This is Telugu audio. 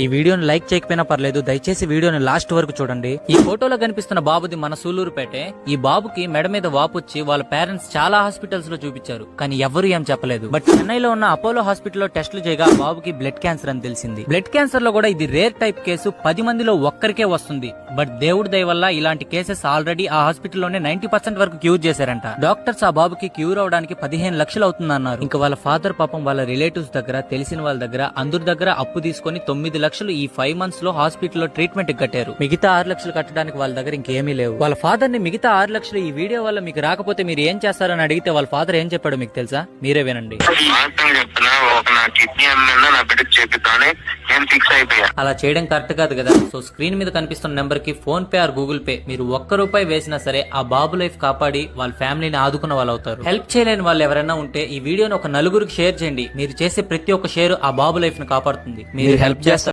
ఈ వీడియోని లైక్ చేయకపోయినా పర్లేదు దయచేసి వీడియోని లాస్ట్ వరకు చూడండి. ఈ ఫోటోలో కనిపిస్తున్న బాబుది మన సూలూరుపేటే ఈ బాబుకి మెడ మీద వాపు వచ్చి వాళ్ళ పేరెంట్స్ చాలా హాస్పిటల్స్లో చూపించారు. కానీ ఎవరు ఏం చెప్పలేదు. బట్ చెన్నైలో ఉన్న అపోలో హాస్పిటల్లో టెస్టులు చేయగా బాబుకి బ్లడ్ క్యాన్సర్ అని తెలిసింది. బ్లడ్ క్యాన్సర్లో కూడా ఇది రేర్ టైప్ కేసు. పది మందిలో ఒక్కరికే వస్తుంది. బట్ దేవుడి దయ వల్ల ఇలాంటి కేసెస్ ఆల్రెడీ ఆ హాస్పిటల్లోనే నైన్టీ పర్సెంట్ వరకు క్యూర్ చేశారంట. డాక్టర్స్ ఆ బాబుకి క్యూర్ అవడానికి పదిహేను లక్షలు అవుతుందన్నారు. ఇంకా వాళ్ళ ఫాదర్ పాపం వాళ్ళ రిలేటివ్స్ దగ్గర తెలిసిన వాళ్ళ దగ్గర అందరి దగ్గర అప్పు తీసుకొని తొమ్మిది లక్షలు ఈ ఫైవ్ మంత్స్లో హాస్పిటల్లో ట్రీట్మెంట్ కట్టారు. మిగతా ఆరు లక్షలు కట్టడానికి వాళ్ళ దగ్గర ఇంకేమీ లేవు. వాళ్ళ ఫాదర్ని మిగతా ఆరు లక్షలు ఈ వీడియో వల్ల మీకు రాకపోతే మీరు ఏం చేస్తారని అడిగితే వాళ్ళ ఫాదర్ ఏం చెప్పాడు మీకు తెలుసా? మీరే వినండి. అలా చేయడం కరెక్ట్ కాదు కదా. సో స్క్రీన్ మీద కనిపిస్తున్న నెంబర్కి PhonePe or Google Pay మీరు ఒక్క రూపాయి వేసినా సరే ఆ బాబు లైఫ్ కాపాడి వాళ్ళ ఫ్యామిలీని ఆదుకున్న వాళ్ళు అవుతారు. హెల్ప్ చేయలేని వాళ్ళు ఎవరైనా ఉంటే ఈ వీడియోని ఒక నలుగురికి షేర్ చేయండి. మీరు చేసే ప్రతి ఒక్క షేర్ ఆ బాబు లైఫ్ని కాపాడుతుంది. మీరు హెల్ప్ చేస్తారు